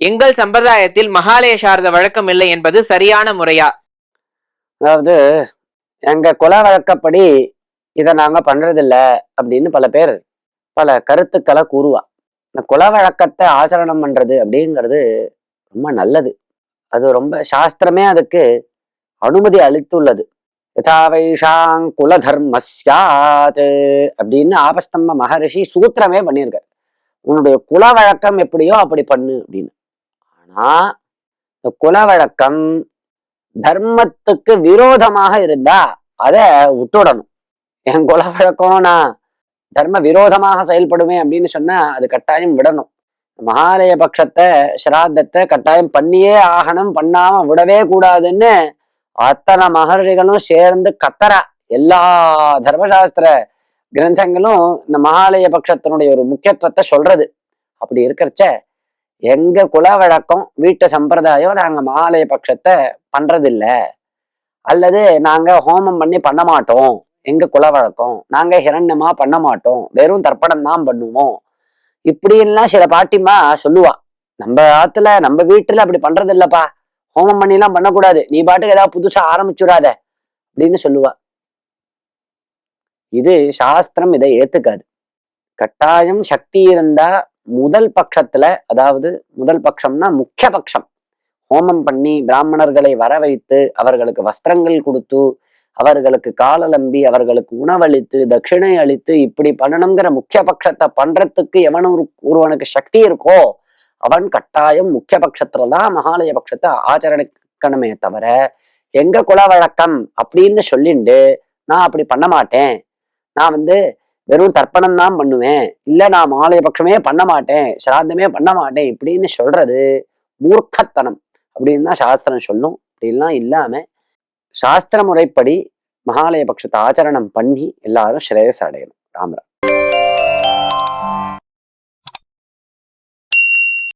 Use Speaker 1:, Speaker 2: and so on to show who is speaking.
Speaker 1: எங்கள் சம்பிரதாயத்தில் மகாலய சார்ந்த வழக்கம் இல்லை என்பது சரியான முறையா?
Speaker 2: அதாவது எங்க குல வழக்கப்படி இதை நாங்க பண்றதில்ல அப்படின்னு பல பேர் பல கருத்துக்களை கூறுவா. இந்த குல வழக்கத்தை ஆச்சரணம் பண்றது அப்படிங்கிறது ரொம்ப நல்லது. அது ரொம்ப சாஸ்திரமே அதுக்கு அனுமதி அளித்துள்ளது. யதாவைஷாங் குல தர்மஸ்யாத் அப்படின்னு ஆபஸ்தம்ப மகரிஷி சூத்திரமே பண்ணியிருக்கார். உன்னுடைய குல வழக்கம் எப்படியோ அப்படி பண்ணு அப்படின்னு. ஆனா இந்த குல வழக்கம் தர்மத்துக்கு விரோதமாக இருந்தா அதை விட்டுடணும். என் குல வழக்கம் நான் தர்ம விரோதமாக செயல்படுமே அப்படின்னு சொன்னா அது கட்டாயம் விடணும். மகாலய பட்சத்தை சிராத்தத்தை கட்டாயம் பண்ணியே ஆகணும். பண்ணாம விடவே கூடாதுன்னு அத்தனை மகர்ஷிகளும் சேர்ந்து கத்தரா எல்லா தர்மசாஸ்திர கிரந்தங்களும் இந்த மகாலய பட்சத்தினுடைய ஒரு முக்கியத்துவத்தை சொல்றது. அப்படி இருக்கிறச்ச எங்க குல வழக்கம் வீட்டு சம்பிரதாயம் நாங்க மாலை பட்சத்தை பண்றதில்ல. அல்லது நாங்க ஹோமம் பண்ணி பண்ண மாட்டோம் எங்க குல வழக்கம். நாங்க ஹிரண்யமா பண்ண மாட்டோம் வெறும் தர்ப்பணம் தான் பண்ணுவோம். இப்படின்லாம் சில பாட்டிமா சொல்லுவா. நம்ம ஆத்துல நம்ம வீட்டுல அப்படி பண்றது இல்லப்பா ஹோமம் பண்ணி எல்லாம் பண்ணக்கூடாது. நீ பாட்டுக்கு ஏதாவது புதுசா ஆரம்பிச்சுடாத அப்படின்னு சொல்லுவா. இது சாஸ்திரம் இதை ஏத்துக்காது. கட்டாயம் சக்தி இருந்தா முதல் பட்சத்துல அதாவது முதல் பட்சம்னா முக்கிய பட்சம். ஹோமம் பண்ணி பிராமணர்களை வர வைத்து அவர்களுக்கு வஸ்திரங்கள் கொடுத்து அவர்களுக்கு காலலம்பி அவர்களுக்கு உணவளித்து தட்சிணை அளித்து இப்படி பண்ணணுங்கிற முக்கிய பட்சத்தை பண்றதுக்கு எவனும் ஒரு- ஒருவனுக்கு சக்தி இருக்கோ அவன் கட்டாயம் முக்கிய பட்சத்துல தான் மகாலய பட்சத்தை ஆச்சரணிக்கணுமே தவிர எங்க குல வழக்கம் அப்படின்னு சொல்லிண்டு நான் அப்படி பண்ண மாட்டேன். நான் வந்து வெறும் தர்ப்பணம் தான் பண்ணுவேன். இல்ல நான் மாலை பட்சமே பண்ண மாட்டேன். சிராத்தமே பண்ண மாட்டேன். இப்படின்னு சொல்றது மூர்க்கத்தனம் அப்படின்னு தான் சாஸ்திரம் சொல்லும். அப்படின்லாம் இல்லாம சாஸ்திர முறைப்படி மகாலய பட்சத்தை ஆச்சரணம் பண்ணி எல்லாரும் ஸ்ரேயஸ் அடையணும். ராம்ராம்